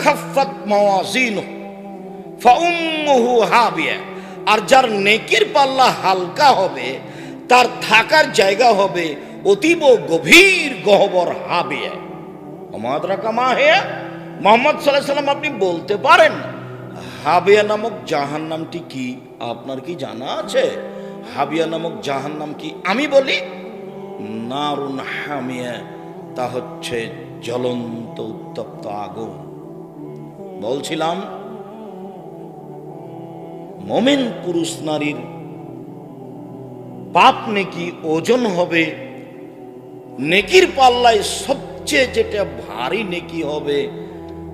খাফাত মাওয়াজিনু ফাউম্মুহু হাবিয়া। আর যার নেকির পাল্লা হালকা হবে, তার থাকার জায়গা হবে অতীব গভীর গহবর হাবিয়া। আমাদরা কামা হে মোহাম্মদ সাল্লাহ সাল্লাম আপনি বলতে পারেন, হাবিয়া নামক জাহান নামটি কি? আপনার কি জানা আছে? হাবিয়া নামক জাহান নাম কি আমি বলি? নারুন হামিয়া, তা হচ্ছে জ্বলন্ত, উত্তপ্ত আগুন। বলছিলাম, মোমেন পুরুষ নারীর পাপ নেকি ওজন হবে? নেকির পাল্লায় সবচেয়ে যেটা ভারী নেকি হবে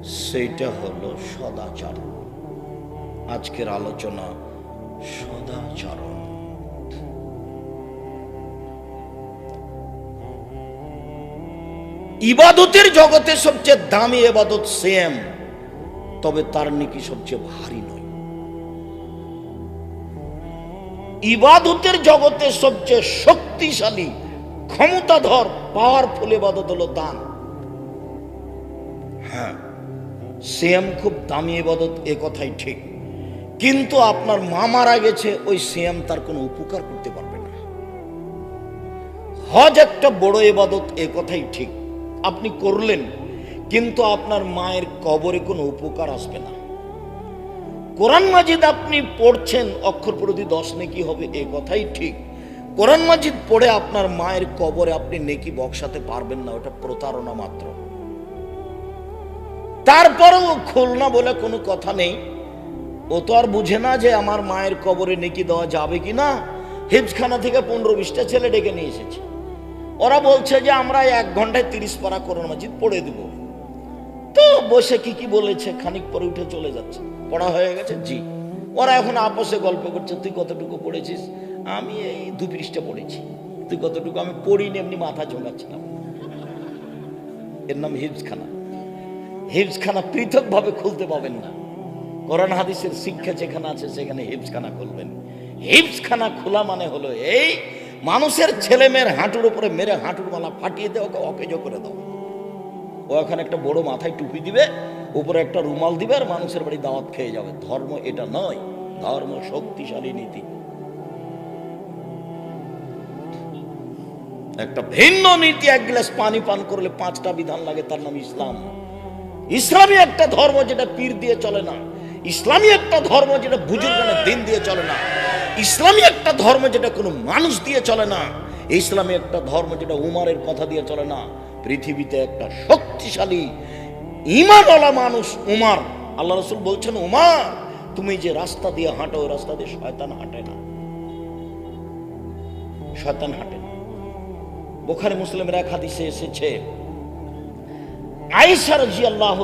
সেটা হলো সদাচরণ। আজকের আলোচনা সদাচরণ। ইবাদতের জগতে সবচেয়ে দামি এবাদত সেম। তবে তার নেকি সবচেয়ে ভারী নয়। ইবাদতের জগতে সবচেয়ে শক্তিশালী, ক্ষমতাধর পাওয়ারফুল এবাদত হলো দান। হ্যাঁ সিএম খুব দামি এবাদত এ কথাই ঠিক। কিন্তু আপনার মা মারা গেছে, ওই সিএম তার কোনো উপকার করতে পারবে না। হজ একটা বড় এবাদত এ কথাই ঠিক। আপনি করলেন কিন্তু আপনার মায়ের কবরে কোনো উপকার আসবে না। কোরআন মাজিদ আপনি পড়ছেন, অক্ষর প্রতি দশ নেকি হবে, এ কথাই ঠিক। কোরআন মাজিদ পড়ে আপনার মায়ের কবরে আপনি নেকি বক্সাতে পারবেন না, ওটা প্রতারণা মাত্র। তারপরেও খুলনা বলে কোনো কথা নেই। ও তো আর বুঝে না যে আমার মায়ের কবরে নেকি দেওয়া যাবে কি না। হিপসখানা থেকে পনেরো বিশটা ছেলে ডেকে নিয়ে এসেছে। ওরা বলছে যে আমরা এক ঘন্টায় তিরিশ পারা কোরআন মাজিদ পড়ে দেব। তো বসে কি কি বলেছে, খানিক পরে উঠে চলে যাচ্ছে। পড়া হয়ে গেছে? জি। ওরা এখন আপসে গল্প করছে, তুই কতটুকু পড়েছিস? আমি এই দু পৃষ্ঠা পড়েছি। তুই কতটুকু? আমি পড়িনি, এমনি মাথা ঝোঁকাচ্ছিলাম এর নাম হিপসখানা হিপসখানা পৃথকভাবে খুলতে পাবেন না। কোরআন হাদিসের শিক্ষা যেখানে আছে, সেখানে হিপসখানা খুলবেন। হিপসখানা খোলা মানে হলো এই, মানুষের ছেলে মেয়ের হাঁটুর উপরে মেরে হাঁটুর মালা ফাটিয়ে দেওয়া ওকে অকেজ করে দাও ও এখন একটা বড় মাথায় টুপি দিবে, উপরে একটা রুমাল দিবে আর মানুষের বাড়ি দাওয়াত খেয়ে যাবে। ধর্ম এটা নয়, ধর্ম শক্তিশালী নীতি। একটা ভিন্ন নীতি, এক গ্লাস পানি পান করলে পাঁচটা বিধান লাগে, তার নাম ইসলাম। ইসলামী একটা ধর্ম যেটা পীর দিয়ে চলে না, ইসলামী একটা ধর্ম যেটা বুজুর্গানের দিন দিয়ে চলে না, ইসলামী একটা ধর্ম যেটা কোনো মানুষ দিয়ে চলে না, ইসলামী একটা ধর্ম যেটা উমারের কথা দিয়ে চলে না পৃথিবীতে একটা শক্তিশালী ইমানওয়ালা মানুষ উমার। আল্লাহ রসুল বলছেন, উমার, তুমি যে রাস্তা দিয়ে হাঁটো রাস্তা দিয়ে শয়তান হাঁটে না। শয়তান হাঁটে না। বোখারি মুসলিমের এক হাদিসে এসেছে, আয়েশা রাজি আল্লাহ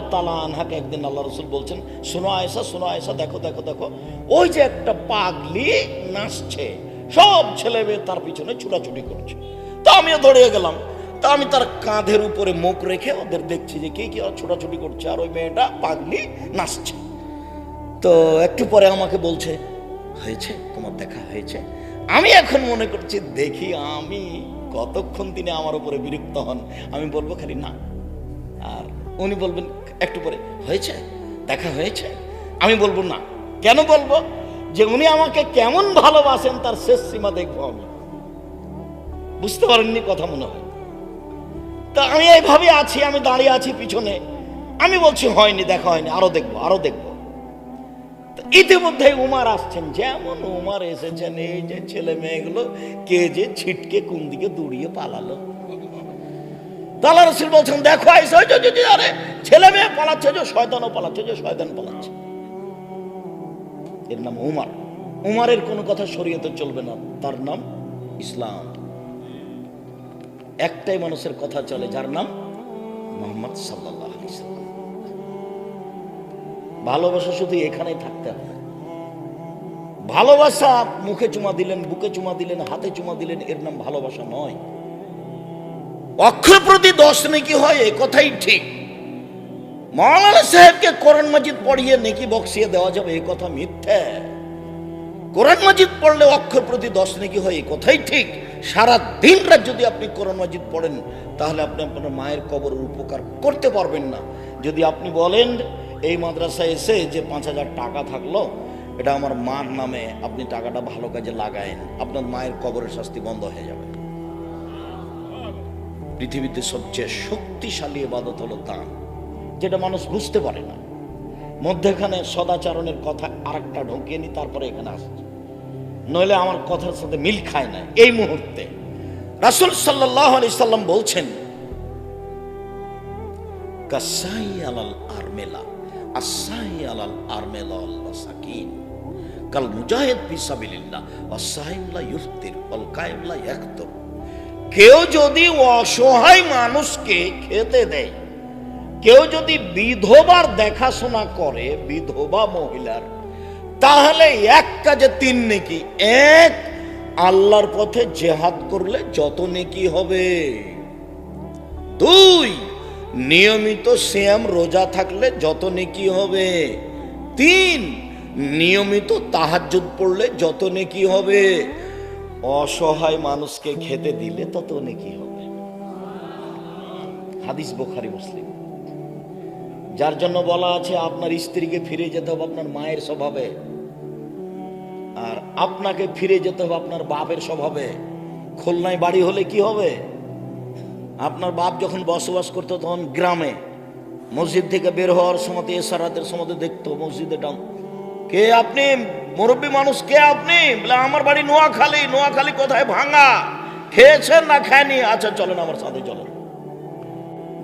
আনহাকে একদিন আল্লাহ রসুল বলছেন, শোনো আয়েশা শোনো আয়েশা, দেখো দেখো দেখো, ওই যে একটা পাগলি নাচছে, সব ছেলে মেয়ে তার পিছনে ছুটাছুটি করছে। তো আমিও দৌড়িয়ে গেলাম। তা আমি তার কাঁধের উপরে মুখ রেখে ওদের দেখছি যে কে কি ছোটাছুটি করছে, আর ওই মেয়েটা পাগলি নাচছে। তো একটু পরে আমাকে বলছে, হয়েছে? তোমার দেখা হয়েছে? আমি এখন মনে করছি, দেখি আমি কতক্ষণ তিনি আমার উপরে বিরক্ত হন। আমি বলব খালি, না। আর উনি বলবেন, একটু পরে, হয়েছে? দেখা হয়েছে? আমি বলব, না। কেন বলব? যে উনি আমাকে কেমন ভালোবাসেন, তার শেষ সীমা দেখব আমি। বুঝতে পারেননি কথা মনে হয়। তা আমি এইভাবে আছি, আমি দাঁড়িয়ে আছি পিছনে। আমি বলছি, হয়নি, দেখা হয়নি, আরও দেখব আরও দেখব। ইতিমধ্যে উমার আসছেন। যেমন উমার এসেছেন, এই যে ছেলে মেয়েগুলো, কে যে ছিটকে কোন দিকে দৌড়িয়ে পালালো। তালা রসুল বলছেন, দেখো আরে, ছেলে মেয়ে পালাচ্ছে যে, শয়তানও পালাচ্ছে যে, শয়তান পালাচ্ছে। এর নাম উমার। উমারের কোনো কথা শরীয়তে চলবে না, তার নাম ইসলাম। একটাই মানুষের কথা চলে, যার নাম মোহাম্মদ সাল্লাহ ভালোবাসা শুধু এখানেই থাকতে হবে। ভালোবাসা মুখে চুমা দিলেন, বুকে চুমা দিলেন, হাতে চুমা দিলেন, এর নাম ভালোবাসা নয়। অক্ষর প্রতি দশ নেকি হয়, এ কথাই ঠিক। মৌলানা সাহেবকে কোরআন মাজিদ পড়িয়ে নেকি বক্সিয়ে দেওয়া যাবে, এ কথা মিথ্যে। কোরআন মাজিদ পড়লে অক্ষর প্রতি দশ নেকি হয়, এ কথাই ঠিক। সারা দিন রাত যদি আপনি কোরআন মাজিদ পড়েন, তাহলে আপনি আপনার মায়ের কবরের উপকার করতে পারবেন না। যদি আপনি বলেন, এই মাদ্রাসায় এসে যে পাঁচ হাজার টাকা থাকল, এটা আমার মার নামে আপনি টাকাটা ভালো কাজে লাগায়েন, আপনার মায়ের কবরের শাস্তি বন্ধ হয়ে যাবে। পৃথিবীতে সবচেয়ে শক্তিশালী এবাদত হলো দান, যেটা মানুষ বুঝতে পারে না। মধ্যেখানে সদাচারণের কথা আরেকটা ঢুকিয়ে নি, তারপরে এখানে আসছে। নইলে আমার কথার সাথে মিল খায় না। এই মুহূর্তে রাসুল সাল্লাহ আলি সাল্লাম বলছেন, কাসাই আলাল আরমেলা, আসাই আলাল আরমেলা আল্লাহ সাকিন কাল মুজাহিদ ফিসাবিলিল্লাহ অসাহিমলা ইফতির অল ইয়াকতুব কেউ যদি অসহায় মানুষকে খেতে দেয়, কেউ যদি বিধবার দেখাশোনা করে, বিধবা মহিলার তাহলে এক কাজে তিন নেকি? এক, আল্লাহর পথে জেহাদ করলে যত নেকি হবে। দুই, নিয়মিত শ্যাম রোজা থাকলে যত নেকি হবে। তিন, নিয়মিত তাহাজ্জুদ পড়লে যত নেকি হবে। অসহায় মানুষকে খেতে দিলে তত নেকি হবে। হাদিস বোখারি, মুসলিম। যার জন্য বলা আছে, আপনার স্ত্রীকে ফিরে যেতে হবে আপনার মায়ের স্বভাবে। আর আপনাকে ফিরে যেতে হবে আপনার বাপের স্বভাবে। খুলনায় বাড়ি হলে কি হবে? আপনার বাপ যখন বসবাস করতো তখন গ্রামে, মসজিদ থেকে বের হওয়ার সময় এসারাতের সময় দেখতো মসজিদে ডাম কে আপনি? মুরব্বী মানুষ, কে আপনি? বলে, আমার বাড়ি নোয়াখালী নোয়াখালী কোথায় ভাঙা? খেয়েছেন না খায়নি? আচ্ছা চলেন আমার সাথে, চলেন।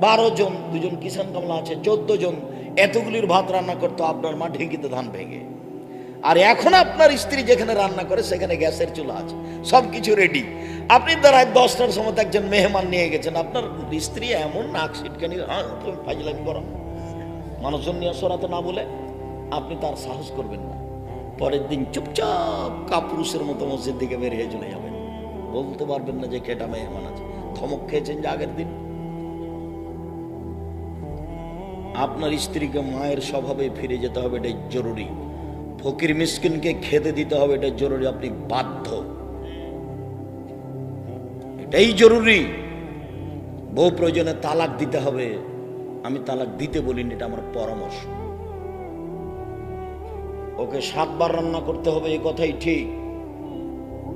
বারো জন, দুজন কিষান কামলা আছে, চোদ্দ জন এতগুলির ভাত রান্না করতো, আপনার মা ঢেঁকিতে ধান ভেঙে। আর এখন আপনার স্ত্রী যেখানে রান্না করে, সেখানে গ্যাসের চুলা আছে। সব কিছু রেডি আপনি রাত দশটার সময় একজন মেহমান নিয়ে গেছেন। আপনার স্ত্রী এমন নাক সিটকানি তুমি ফাইজলামি করো মানুষজন নিয়ে সরাতে না বলে, আপনি তার সাহস করবেন না। পরের দিন চুপচাপ কাপুরুষের মতো মসজিদ দিকে বেরিয়ে চলে যাবেন। বলতে পারবেন না যে কেটা মেহমান আছে। ধমক খেয়েছেন যে আগের দিন। আপনার স্ত্রীকে মায়ের স্বভাবে ফিরে যেতে হবে, এটাই জরুরি। ফকির মিসকিনকে খেতে দিতে হবে, এটা জরুরি, আপনি বাধ্য। এটাই জরুরি। বউ প্রয়োজনে তালাক দিতে হবে। আমি তালাক দিতে বলিনি, এটা আমার পরামর্শ। ওকে সাতবার রান্না করতে হবে, এই কথাই ঠিক।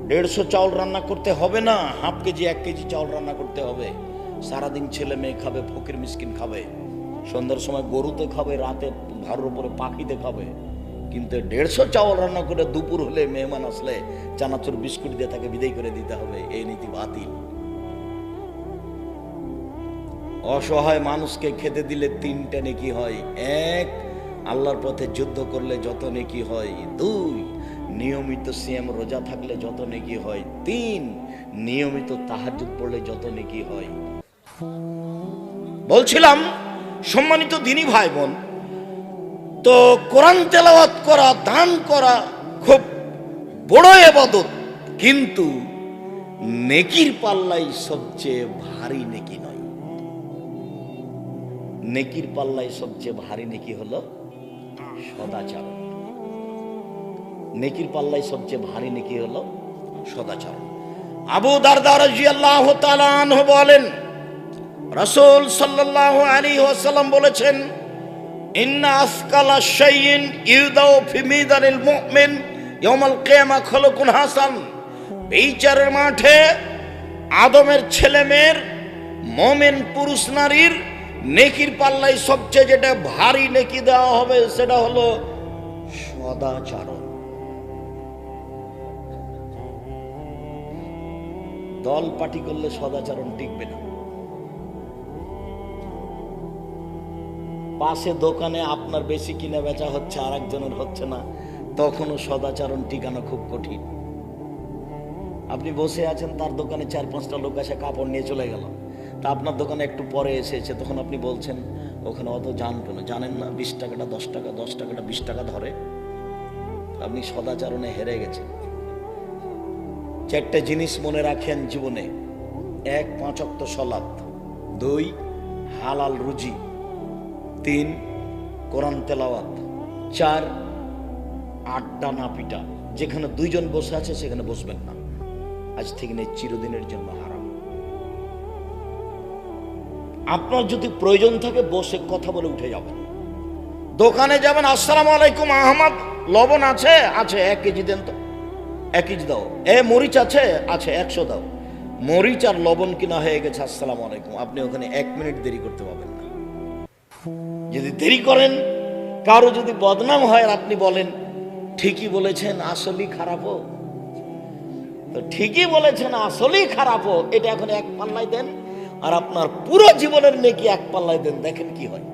দেড়শো চাউল রান্না করতে হবে না, হাফ কেজি, এক কেজি চাউল রান্না করতে হবে। সারাদিন ছেলে মেয়ে খাবে, ফকির মিসকিন খাবে। সন্ধ্যার সময় গরুতে খাবে, রাতে ভাড়ার উপরে পাখিতে খাবে। কিন্তু দেড়শো চাউল রান্না করে দুপুর হলে মেহমান আসলে চানাচুর বিস্কুট দিয়ে তাকে বিদায় করে দিতে হবে। এই নীতি বাতিল। অসহায় মানুষকে খেতে দিলে তিনটা নেকি হয়। এক, আল্লাহর পথে যুদ্ধ করলে যত নেকি হয়। দুই, নিয়মিত সিএম রোজা থাকলে যত নেকি হয়। তিন, নিয়মিত তাহাজুদ পড়লে যত নেকি হয়। বলছিলাম, সম্মানিত দিনী ভাই বোন, তো কোরআন তেলাওয়াত করা, দান করা খুব বড় এবাদত। কিন্তু নেকির পাল্লাই সবচেয়ে ভারী নেকি নয়। নেকির পাল্লাই সবচেয়ে ভারী নেকি হলো সদাচরণ। নেকির পাল্লাই সবচেয়ে ভারী নেকি হলো সদাচরণ। আবু দারদার রাদিয়াল্লাহু তাআলা আনহু বলেন, রাসূল সাল্লাল্লাহু আলাইহি ওয়াসাল্লাম বলেছেন হাসান। বিচারের মাঠে আদমের ছেলে মেয়ের মোমেন পুরুষ নারীর নেকির পাল্লাই সবচেয়ে যেটা ভারী নেকি দেওয়া হবে সেটা হলো সদাচরণ। দল পার্টি করলে সদাচরণ টিকবে না। পাশে দোকানে আপনার বেশি কিনা বেচা হচ্ছে আর একজনের হচ্ছে না, তখনও সদাচরণ টিকানো খুব কঠিন। আপনি বসে আছেন, তার দোকানে চার, পাঁচটা লোক এসে কাপড় নিয়ে চলে গেল। তা আপনার দোকানে একটু পরে এসেছে, তখন আপনি বলছেন, ওখানে অত জানতো না জানেন না, বিশ টাকাটা দশ টাকা, দশ টাকাটা বিশ টাকা ধরে। আপনি সদাচরণে হেরে গেছেন। চারটে জিনিস মনে রাখেন জীবনে। এক পাঁচক্ত সলাৎ। দুই, হালাল রুজি। তিন, কোরআন তেলাওয়াত। চার আড্ডা না পিটা যেখানে দুইজন বসে আছে, সেখানে বসবেন না। আজ থেকে নেই, চিরদিনের জন্য হারাম। আপনার যদি প্রয়োজন থাকে, বসে কথা বলে উঠে যাবেন। দোকানে যাবেন, আসসালামু আলাইকুম, আহমদ, লবণ আছে? আছে, এক কেজি দেন তো। এক কেজি দাও। এ, মরিচ আছে? আছে, একশো দাও। মরিচ আর লবণ কিনা হয়ে গেছে, আসসালামু আলাইকুম। আপনি ওখানে এক মিনিট দেরি করতে পারবেন যদি দেরি করেন, কারও যদি বদনাম হয়, আর আপনি বলেন, ঠিকই বলেছেন, আসলেই খারাপও তো ঠিকই বলেছেন, আসলেই খারাপও এটা এখন এক পাল্লায় দেন, আর আপনার পুরো জীবনের নেকি এক পাল্লায় দেন, দেখেন কি হয়।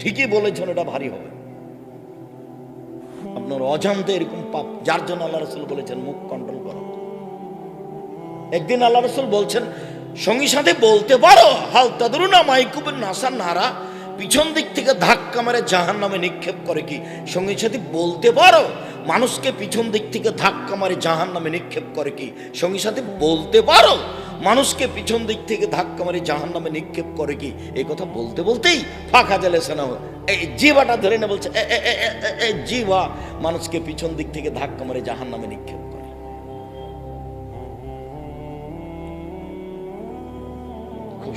ঠিকই বলেছেন এটা ভারী হবে। আপনার অজান্তে এরকম পাপ, যার জন্য আল্লাহ রসুল বলেছেন, মুখ কন্ট্রোল করো। একদিন আল্লাহ রসুল বলছেন সঙ্গী সাথে বলতে পারো? হালতা তাদরু না মাইকুবের নাসার নারা পিছন দিক থেকে ধাক্কা মেরে জাহান নামে নিক্ষেপ করে কি? সঙ্গী সাথে বলতে পারো? মানুষকে পিছন দিক থেকে ধাক্কা মারে জাহান নামে নিক্ষেপ করে কি? সঙ্গী সাথে বলতে পারো? মানুষকে পিছন দিক থেকে ধাক্কা মারে জাহান নামে নিক্ষেপ করে কি? এই কথা বলতে বলতেই ফাঁকা জেলে সেনা এই জিবাটা ধরে না বলছে জিবা মানুষকে পিছন দিক থেকে ধাক্কা মারে জাহান নামে নিক্ষেপ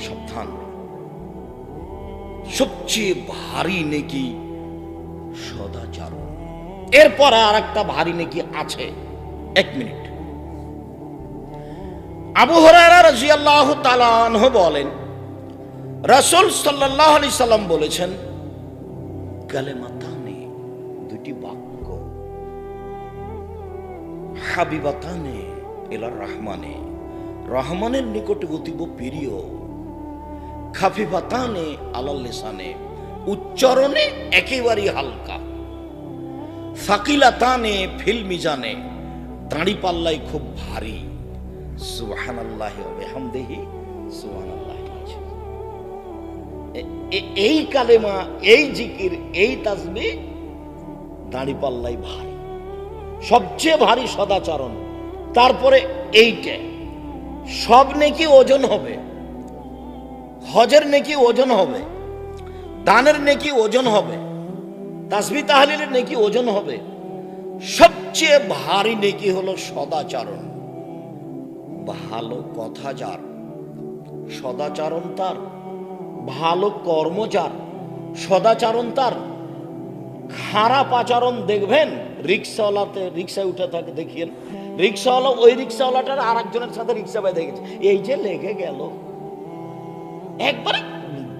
সাবধান। সবচেয়ে ভারী নেকি সদাচার এরপর আর একটা ভারী নেকি আছে। এক মিনিট। আবু হরারা রাজিয়াল্লাহ বলেন, রাসূল সাল্লাল্লাহু আলাইহি সাল্লাম বলেছেন, কালেমাতানে দুটি বাক্য। হাবিবাতানে এলার রহমানে। রহমানের নিকটে অতীব প্রিয়। খাফিফাতানে আলাল লিসানে, উচ্চারণে একেবারেই হালকা। ফাকিলাতানে ফিল মিজানে দাঁড়ি পাল্লাই খুব ভারী। এই কালেমা, এই জিকির, এই তাসবি দাঁড়ি পাল্লাই ভারী। সবচেয়ে ভারী সদাচরণ। তারপরে এইটা। সব নেকি ওজন হবে। হজের নেকি ওজন হবে, দানের নেকি ওজন হবে, তাসবি তাহলিলের নেকি ওজন হবে, সবচেয়ে ভারী নেকি হলো সদাচারণ। ভালো কথা যার, সদাচরণ তার, ভালো কর্ম যার, সদাচরণ তার। খারাপ আচরণ দেখবেন, রিক্সাওয়ালাতে, রিক্সায় উঠে থাকে, দেখিয়েন। রিক্সাওয়ালা ওই রিক্সাওয়ালাটার আর একজনের সাথে রিক্সা বেঁধে গেছে। এই যে লেগে গেল। একবারে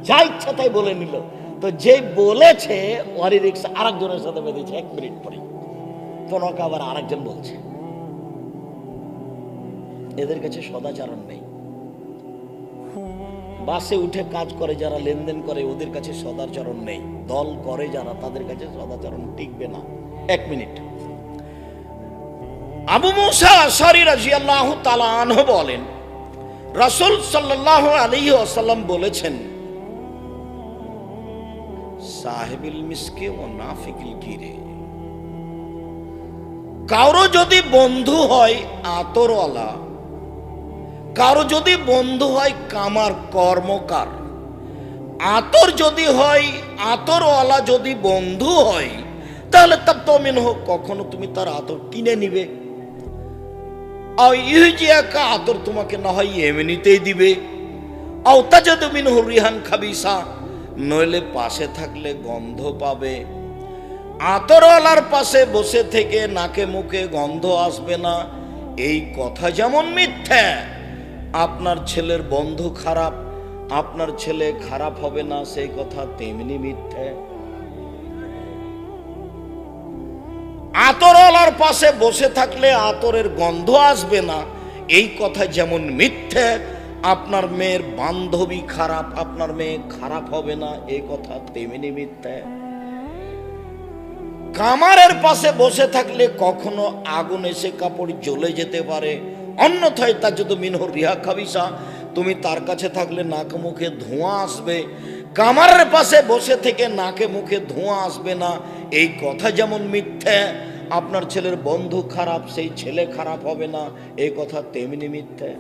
যা ইচ্ছা তাই বলে নিল। তো যে বলেছে ওয়ারি রিক্সা আরেকজনের সাথে বেঁধেছে, এক মিনিট পরে। তনকে আবার আরেকজন বলছে। এদের কাছে সদাচরণ নেই। বাসে উঠে কাজ করে, যারা লেনদেন করে, ওদের কাছে সদাচরণ নেই। দল করে যারা, তাদের কাছে সদাচরণ টিকবে না। এক মিনিট। আবু মুসা আশারি রাজিয়াল্লাহু তাআলা আনহু বলেন রাসূল সাল্লাল্লাহু আলাইহি ওয়াসাল্লাম বলেছেন, সাহেবিল মিসকে ও নাফিকিল কিরে কারও যদি বন্ধু হয় আতরওয়ালা, কারও যদি বন্ধু হয় কামার কর্মকার, আতর যদি হয় আতরওয়ালা যদি বন্ধু হয়, তাহলে তার তমিন হোক কখনো তুমি তার আতর কিনে নিবে? একা আতর তোমাকে না হয় এমনিতেই দিবে। আও তাজাদু মিনহু রিহান খাবিসা, নইলে পাশে থাকলে গন্ধ পাবে। আতরওয়ালার পাশে বসে থেকে নাকে মুখে গন্ধ আসবে না। এই কথা যেমন মিথ্যা, আপনার ছেলের বন্ধু খারাপ, আপনার ছেলে খারাপ হবে না, সেই কথা তেমনি মিথ্যে। আতরওয়ালার পাশে বসে থাকলে আতরের গন্ধ আসবে না। এই কথা যেমন মিথ্যে, আপনার মেয়ের বান্ধবী খারাপ, আপনার মেয়ে খারাপ হবে না এই কথা তেমনি মিথ্যে। কামারের পাশে বসে থাকলে কখনো আগুন এসে কাপড় জ্বলে যেতে পারে। অন্যথায় তার যদি মিনহ রিহা খাবিসা, তুমি তার কাছে থাকলে নাক মুখে ধোঁয়া আসবে। কামারের পাশে বসে থেকে নাকে মুখে ধোঁয়া আসবে না। এই কথা যেমন মিথ্যে, আপনার ছেলের বন্ধু খারাপ, সেই ছেলে খারাপ হবে না। এই কথা তেমনি মিথ্যে।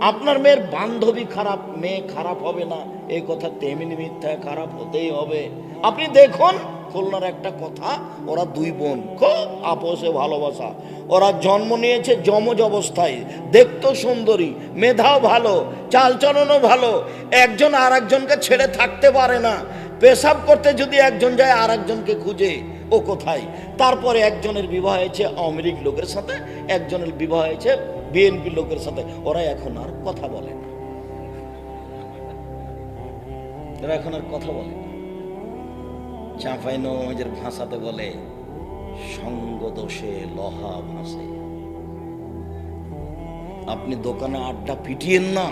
আপনার মেয়ের বান্ধবী খারাপ, মেয়ে খারাপ হবে না। এই কথা তেমনি মিথ্যা, খারাপ হতেই হবে। আপনি দেখুন খুলনার একটা কথা, ওরা দুই বোন। খুব আপোষে ভালোবাসা। ওরা জন্ম নিয়েছে যমজ অবস্থায়। দেখতো সুন্দরী, মেধাও ভালো, চালচলনও ভালো। একজন আর একজনকে ছেড়ে থাকতে পারে না। পেশাব করতে যদি একজন যায় আর একজনকে খুঁজে, ও কোথায়? তারপরে একজনের বিবাহ হয়েছে আওয়ামী লোকের সাথে, একজনের বিবাহ হয়েছে বিএনপি লোকের সাথে। ওরা এখন আর কথা বলে না। এরা এখন আর কথা বলে না। চাঁপাই ভাষাতে বলে সঙ্গ দোষে লহা ভাসে আপনি দোকানে আড্ডা পিটিয়েন না।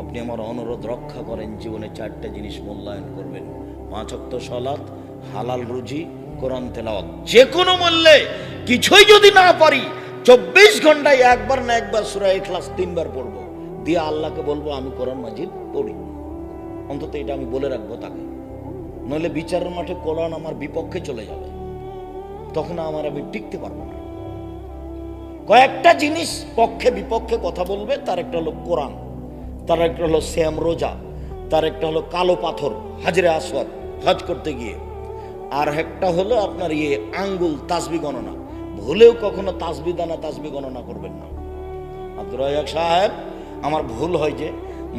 আপনি আমার অনুরোধ রক্ষা করেন, জীবনে চারটে জিনিস মূল্যায়ন করবেন। পাঁচ সলাৎ হালাল রুজি, কোরআন তেলাওয়াত। যে কোনো মূল্যে, কিছুই যদি না পারি, চব্বিশ ঘন্টায় একবার না একবার সুরাই ক্লাস তিনবার পড়ব। দিয়ে আল্লাহকে বলব, আমি কোরআন মাজিদ পড়ি। অন্তত এটা আমি বলে রাখব তাকে। নইলে বিচারের মাঠে কোরআন আমার বিপক্ষে চলে যাবে। তখন আমার আমি টিকতে পারব না। কয়েকটা জিনিস পক্ষে বিপক্ষে কথা বলবে, তার একটা হলো কোরআন, তার একটা হলো শ্যাম রোজা, তার একটা হলো কালো পাথর, হাজরে আসওয়াদ, হজ করতে গিয়ে। আর একটা হলো আপনার ইয়ে আঙ্গুল, তাসবি গণনা। ভুলেও কখনো তাসবি দানা, তাসবি গণনা করবেন না। আব্দুর সাহেব, আমার ভুল হয় যে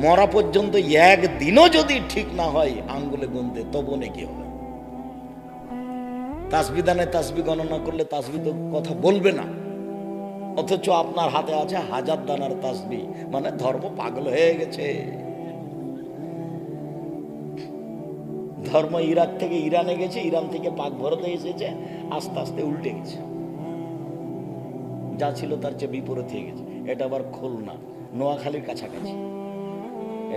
মরা পর্যন্ত একদিনও যদি ঠিক না হয়, আঙ্গুলে গুনতে তবু নাকি হবে তাসবি দানে তাসবি গণনা করলে তাসবি তো কথা বলবে না। অথচ আপনার হাতে আছে হাজার দানার তাসবি মানে ধর্ম পাগল হয়ে গেছে। ধর্ম ইরাক থেকে ইরানে গেছে, ইরান থেকে পাক ভারতে এসেছে, আস্তে আস্তে উল্টে গেছে। যা ছিল তার চেয়ে বিপরীত হয়ে গেছে। এটা আবার খুলনা নোয়াখালীর কাছাকাছি।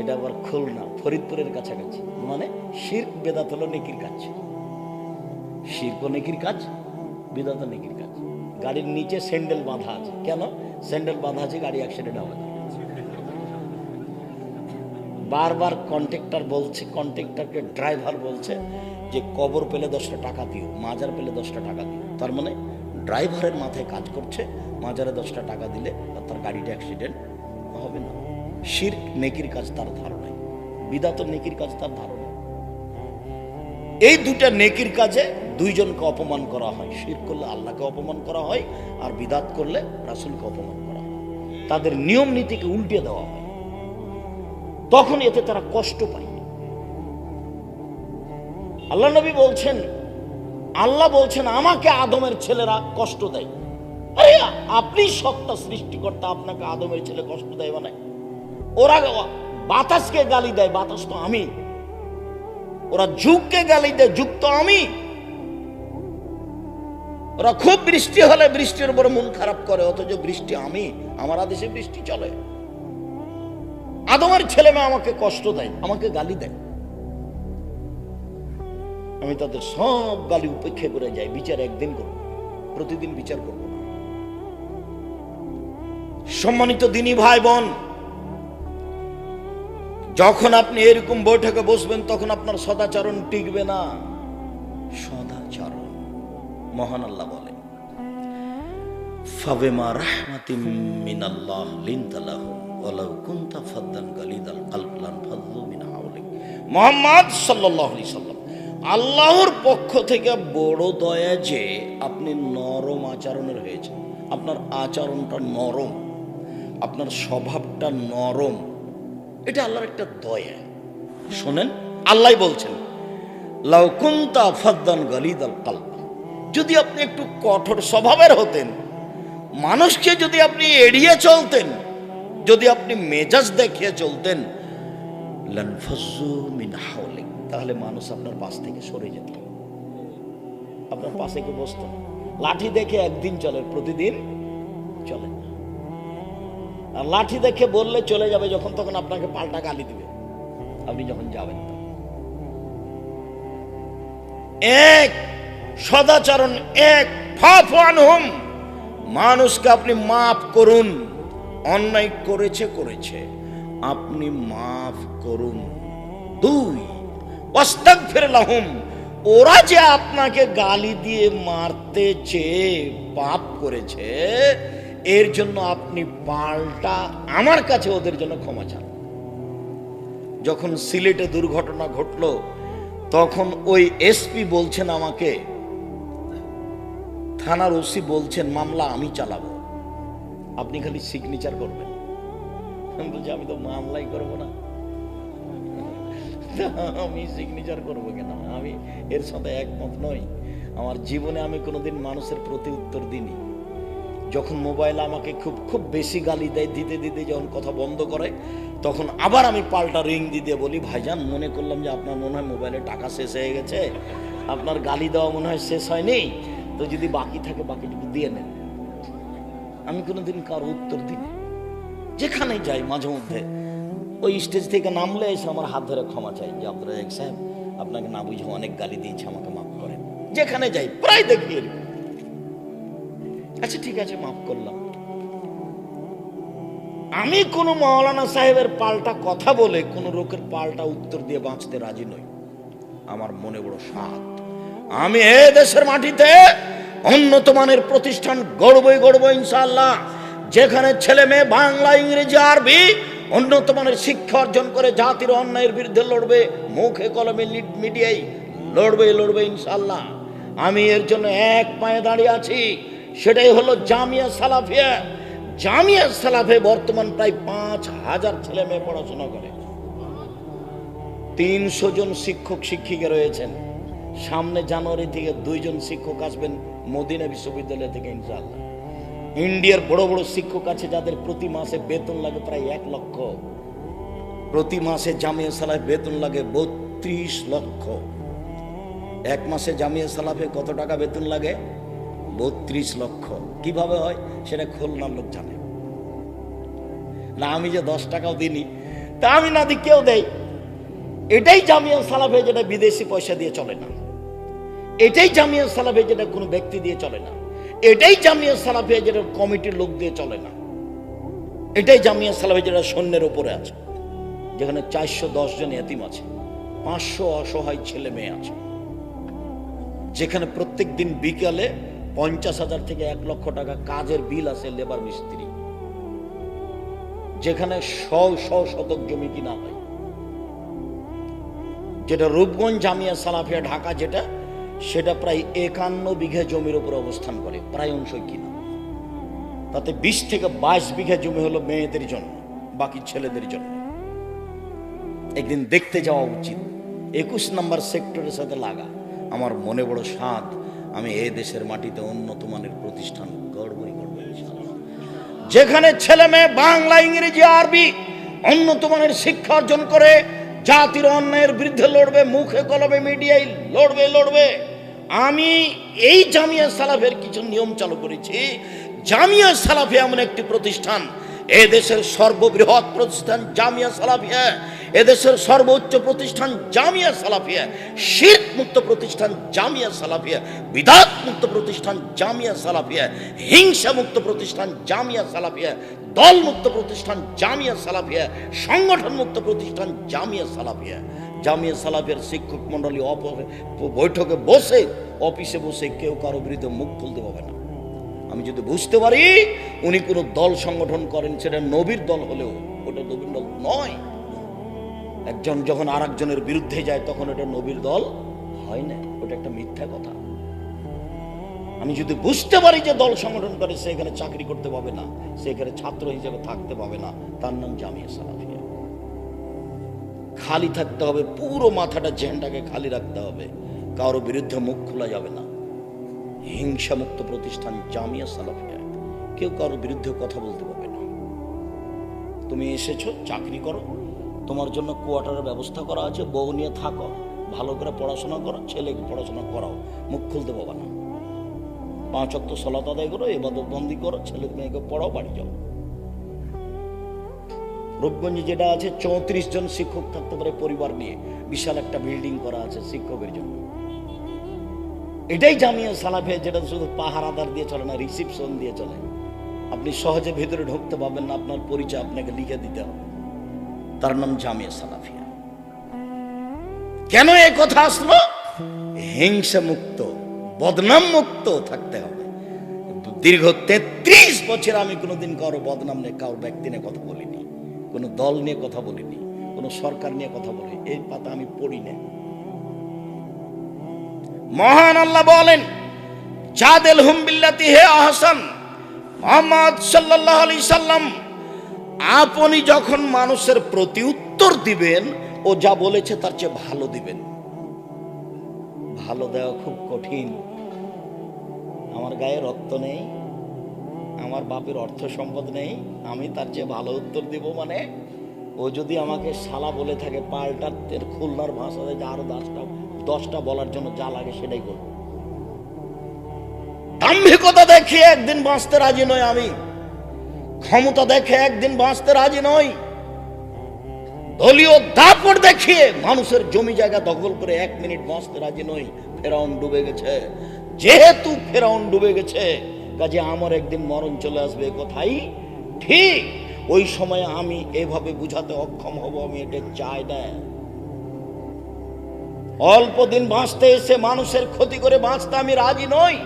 এটা আবার খুলনা, ফরিদপুরের কাছাকাছি। মানে শির বেদাত হলো নেকির কাজ। শির্ক নেকির কাজ, বেদাত নেকির কাজ। গাড়ির নিচে স্যান্ডেল বাঁধা আছে। কেন? স্যান্ডেল বাঁধা আছে, গাড়ি অ্যাক্সিডেন্ট হবে না বারবার কন্ট্রাক্টর বলছে, কন্ট্রাক্টরকে ড্রাইভার বলছে যে, কবর পেলে দশটা টাকা দিও, মাজার পেলে দশটা টাকা দিও। তার মানে ড্রাইভারের মাথায় কাজ করছে, মাজারে দশটা টাকা দিলে তার গাড়িটা অ্যাক্সিডেন্ট শির নেকির কাজ তার ধারণায় বিদাত নেকির কাজ তার ধারণা এই দুটা নেকির কাজে দুইজনকে অপমান করা হয়। শির করলে আল্লাহকে অপমান করা হয় আর বিদাত করলে রাসুলকে অপমান করা হয়। তাদের নিয়ম নীতিকে উল্টে দেওয়া হয়। তখন এতে তারা কষ্ট পায়। আল্লাহ নবী বলছেন, আল্লাহ বলছেন, আমাকে আদমের ছেলেরা কষ্ট দেয়। আরে, আপনি সত্তা সৃষ্টিকর্তা, আপনাকে আদমের ছেলে কষ্ট দেয় মানে? ওরা বাতাসকে গালি দেয়, বাতাস তো আমি। ওরা যুগকে গালি দেয়, যুগ তো আমি। ওরা খুব বৃষ্টি হলে বৃষ্টির উপরে মন খারাপ করে, অথচ বৃষ্টি আমি। আমার আদেশে বৃষ্টি চলে। আদমের ছেলে মেয়ে আমাকে কষ্ট দেয়, আমাকে গালি দেয়। আমি তাদের সব গালি উপেক্ষা করে যাই, বিচার একদিন করব, প্রতিদিন বিচার করব সম্মানিত দিনী ভাই বোন যখন আপনি এরকম বৈঠকে বসবেন, তখন আপনার সদাচরণ টিকবে না। সদাচরণ, মহান আল্লাহ বলেন, ফাবেমা রাহমাতিম মিনাল্লাহ লিনতালাহু ওয়ালাউ কুনতা ফাদ্দান গালিদাল কলব লান ফাদ্দু মিন হাওলিক। মুহাম্মদ সাল্লাল্লাহু আলাইহি সাল্লাম, আল্লাহর পক্ষ থেকে বড় দয়া যে আপনি নরম আচরণের হয়েছে আপনার আচরণটা নরম, আপনার স্বভাবটা নরম এটা আল্লাহর একটা দয়া। শোনেন আল্লাহ বলছেন, লাউ কুনতা ফাদ্দান গালিদাল কলব। যদি আপনি একটু কঠোর স্বভাবের হতেন, মানুষকে যদি আপনি এড়িয়ে চলতেন, যদি আপনি মেজাজ দেখিয়ে চলতেন তাহলে মানুষ আপনার পাশ থেকে সরে যেত। আপনার পাশে কেউ বসত লাঠি দেখে একদিন চলে, প্রতিদিন চলে। আর লাঠি দেখে বললে চলে যাবে যখন তখন আপনাকে পাল্টা গালি দিবে। আপনি যখন যাবেন এক, সদাচরণ এক মানুষকে আপনি মাফ করুন। অন্যায় করেছে করেছে। আপনি মাফ করুন। দুই অস্তাক ফেরলাহুম ওরা যে আপনাকে গালি দিয়ে মারতে চেয়ে পাপ করেছে এর জন্য আপনি পাল্টা আমার কাছে ওদের জন্য ক্ষমা চান। যখন সিলেটে দুর্ঘটনা ঘটলো, তখন ওই এসপি বলছেন আমাকে, থানার ওসি বলছেন, মামলা আমি চালাবো। আপনি খালি সিগনেচার করবেন। বলছি, আমি তো মামলাই করব না। আমি সিগনেচার করব কেন? আমি এর সাথে একমত নই। আমার জীবনে আমি কোনোদিন মানুষের প্রতি উত্তর দিইনি। যখন মোবাইল আমাকে খুব খুব বেশি গালি দেয়, দিতে দিতে যখন কথা বন্ধ করে, তখন আবার আমি পাল্টা রিং দিতে বলি, ভাইজান, মনে করলাম যে আপনার মনে হয় মোবাইলে টাকা শেষ হয়ে গেছে। আপনার গালি দেওয়া মনে হয় শেষ হয়নি। তো যদি বাকি থাকে, বাকিটুকু দিয়ে নেন। আমি কোনোদিন কারও উত্তর দিই যেখানে যাই, মাঝে মধ্যে ওই স্টেজ থেকে নামলে এসে আমার হাত ধরে ক্ষমা চাই যে আব্দুল সাহেব, আপনাকে না বুঝে অনেক গালি দিয়েছে, আমাকে মাফ করেন। যেখানে যাই, প্রায় দেখি এরকম। আচ্ছা ঠিক আছে, মাফ করলাম। আমি কোন মৌলানা সাহেবের পাল্টা কথা বলে কোন লোকের পাল্টা উত্তর দিয়ে বাঁচতে রাজি নই। আমার মনে বড় সাত আমি এ দেশের মাটিতে উন্নত মানের প্রতিষ্ঠান গড়বই গড়বো ইনশাল্লাহ যেখানে ছেলে মেয়ে বাংলা, ইংরেজি, আরবি উন্নত মানের শিক্ষা অর্জন করে জাতির অন্যায়ের বিরুদ্ধে লড়বে, মুখে কলমে লিড- মিডিয়ায় লড়বে লড়বে ইনশাল্লাহ আমি এর জন্য এক পায়ে দাঁড়িয়ে আছি। সেটাই হলো জামিয়া সালাফিয়া। জামিয়া সালাফে বর্তমান প্রায় পাঁচ হাজার ছেলে মেয়ে পড়াশোনা করে। তিনশো জন শিক্ষক, শিক্ষিকা রয়েছেন। সামনে জানুয়ারি থেকে দুইজন শিক্ষক আসবেন মদিনা বিশ্ববিদ্যালয় থেকে, ইনশাআল্লাহ। ইন্ডিয়ার বড় বড় শিক্ষক আছে যাদের প্রতি মাসে বেতন লাগে প্রায় এক লক্ষ। প্রতি মাসে জামিয়া সালাফে বেতন লাগে বত্রিশ লক্ষ। এক মাসে জামিয়া সালাফে কত টাকা বেতন লাগে? বত্রিশ লক্ষ। কীভাবে হয়? সেটা খুলনার লোক জানে। না, আমি যে দশ টাকাও দিইনি, তা আমি না দিই কেউ দেয়। এটাই জামিয়া সালাফে যেটা বিদেশি পয়সা দিয়ে চলে না। এটাই জামিয়া সালাফে যেটা কোনো ব্যক্তি দিয়ে চলে না। এটাই জামিয়া সালাফে যেটা কমিটির লোক দিয়ে চলে না। এটাই জামিয়া সালাফে যেটা সৈন্যের উপরে আছে। যেখানে চারশো দশ জন এতিম আছে, পাঁচশো অসহায় ছেলে মেয়ে আছে। যেখানে প্রত্যেক দিন বিকালে পঞ্চাশ হাজার থেকে এক লক্ষ টাকা কাজের বিল আছে লেবার মিস্ত্রি। যেখানে শ শ শতক জমি কিনা হয়। যেটা রূপগঞ্জ জামিয়া সালাফিয়া ঢাকা যেটা, সেটা প্রায় একান্ন বিঘা জমির উপর অবস্থান করে, প্রায় অংশই কিনা। তাতে বিশ থেকে বাইশ বিঘা জমি হলো মেয়েদের জন্য, বাকি ছেলেদের জন্য। একদিন দেখতে যাওয়া উচিত। একুশ নম্বর সেক্টরের সাথে লাগা। আমার মনে বড় স্বাদ। আমি এ দেশের মাটিতে উন্নত মানের প্রতিষ্ঠান গড়বই ইনশাআল্লাহ। যেখানে ছেলে মেয়ে বাংলা, ইংরেজি, আরবি উন্নত মানের শিক্ষা অর্জন করে, জাতির অন্যায়ের বিরুদ্ধে লড়বে, মুখে কলমে মিডিয়ায় লড়বে লড়বে। আমি এই জামিয়া সালাফের কিছু নিয়ম চালু করেছি। জামিয়া সালাফে এমন একটি প্রতিষ্ঠান, এ দেশের সর্ববৃহৎ প্রতিষ্ঠান জামিয়া সালাফিয়া। এদেশের সর্বোচ্চ প্রতিষ্ঠান জামিয়া সালাফিয়া শির মুক্ত প্রতিষ্ঠান জামিয়া সালাফিয়া বিদাত মুক্ত প্রতিষ্ঠান জামিয়া সালাফিয়া হিংসা মুক্ত প্রতিষ্ঠান জামিয়া সালাফিয়া দল মুক্ত প্রতিষ্ঠান জামিয়া সালাফিয়া সংগঠন মুক্ত প্রতিষ্ঠান জামিয়া সালাফিয়া। জামিয়া সালাফিয়ার শিক্ষক মন্ডলী অপ- বৈঠকে বসে, অফিসে বসে কেউ কারও বিরুদ্ধে মুখ খুলতে হবে না। আমি যদি বুঝতে পারি, উনি কোনো দল সংগঠন করেন, সেটা নবীর দল হলেও, ওটা নবীর দল নয়। একজন যখন আর একজনের বিরুদ্ধে যায়, তখন ওটা নবীর দল হয় না। ওটা একটা মিথ্যা কথা। আমি যদি বুঝতে পারি যে দল সংগঠন করে, সে এখানে চাকরি করতে পাবে না, সে এখানে ছাত্র হিসেবে থাকতে পাবে না, তার নাম জামিয়া সালাফিয়া। খালি থাকতে হবে, পুরো মাথাটা জেনটাকে খালি রাখতে হবে। কারও বিরুদ্ধে মুখ খোলা যাবে না। হিংসামুক্ত প্রতিষ্ঠান জামিয়া সালাফিয়া। কেউ কারোর বিরুদ্ধে কথা বলতে পারবে না। তুমি এসেছ, চাকরি করো। তোমার জন্য কোয়ার্টারের ব্যবস্থা করা আছে, বউ নিয়ে থাকো, ভালো করে পড়াশোনা করো, ছেলেকে পড়াশোনা করাও, মুখ খুলতে পারবে না। পাঁচ অক্ত সলাত আদায় করো এবাদত বন্দি করো, ছেলে মেয়েকে পড়াও, বাড়ি যাও। রূপগঞ্জে যেটা আছে, চৌত্রিশ জন শিক্ষক থাকতে পারে পরিবার নিয়ে। বিশাল একটা বিল্ডিং করা আছে শিক্ষকের জন্য। এটাই জামিয়া সালাফে, যেটা শুধু পাহারাদার দিয়ে চলে না রিসিপশন দিয়ে চলে। আপনি সহজে ভেতরে ঢুকতে পারবেন না, আপনার পরিচয় আপনাকে লিখে দিতে হবে। তার নাম জামিয়া সালাফিয়া। কেন এই কথা আসলো? হিংসা মুক্ত, বদনাম মুক্ত থাকতে হবে। দীর্ঘ তেত্রিশ বছর আমি কোনোদিন কারও বদনাম নিয়ে কারও ব্যক্তি নিয়ে কথা বলিনি। কোনো দল নিয়ে কথা বলিনি, কোনো সরকার নিয়ে কথা বলি এই পাতা আমি পড়ি না মহান আল্লাহ বলেন, চাদেল হুম বিল্লাতি হে আহসান, মোহাম্মদ সাল্লাল্লাহু আলাইহি সাল্লাম আপনি যখন মানুষের প্রতি উত্তর দিবেন, ও যা বলেছে তার চেয়ে ভালো দিবেন। ভালো দেওয়া খুব কঠিন। আমার গায়ে রক্ত নেই, আমার বাপের অর্থ সম্পদ নেই, আমি তার চেয়ে ভালো উত্তর দিব মানে? ও যদি আমাকে শালা বলে থাকে পাল্টার খুলনার ভাষাতে যে আরও দশটা দশটা বলার জন্য যা লাগে সেটাই করব। দাম্ভিকতা দেখিয়ে একদিন বাঁচতে রাজি নয় আমি। ক্ষমতা দেখে একদিন বাঁচতে রাজি নয়। দলীয় দাপট দেখিয়ে মানুষের জমি জায়গা দখল করে এক মিনিট বাঁচতে রাজি নই ফেরাউন ডুবে গেছে। যেহেতু ফেরাউন ডুবে গেছে, কাজে আমার একদিন মরণ চলে আসবে এ কথাই ঠিক। ওই সময় আমি এভাবে বুঝাতে অক্ষম হব, আমি এটা চাই না। অল্প দিন বাঁচতে এসে মানুষের ক্ষতি করে বাঁচতে আমি রাজি নই।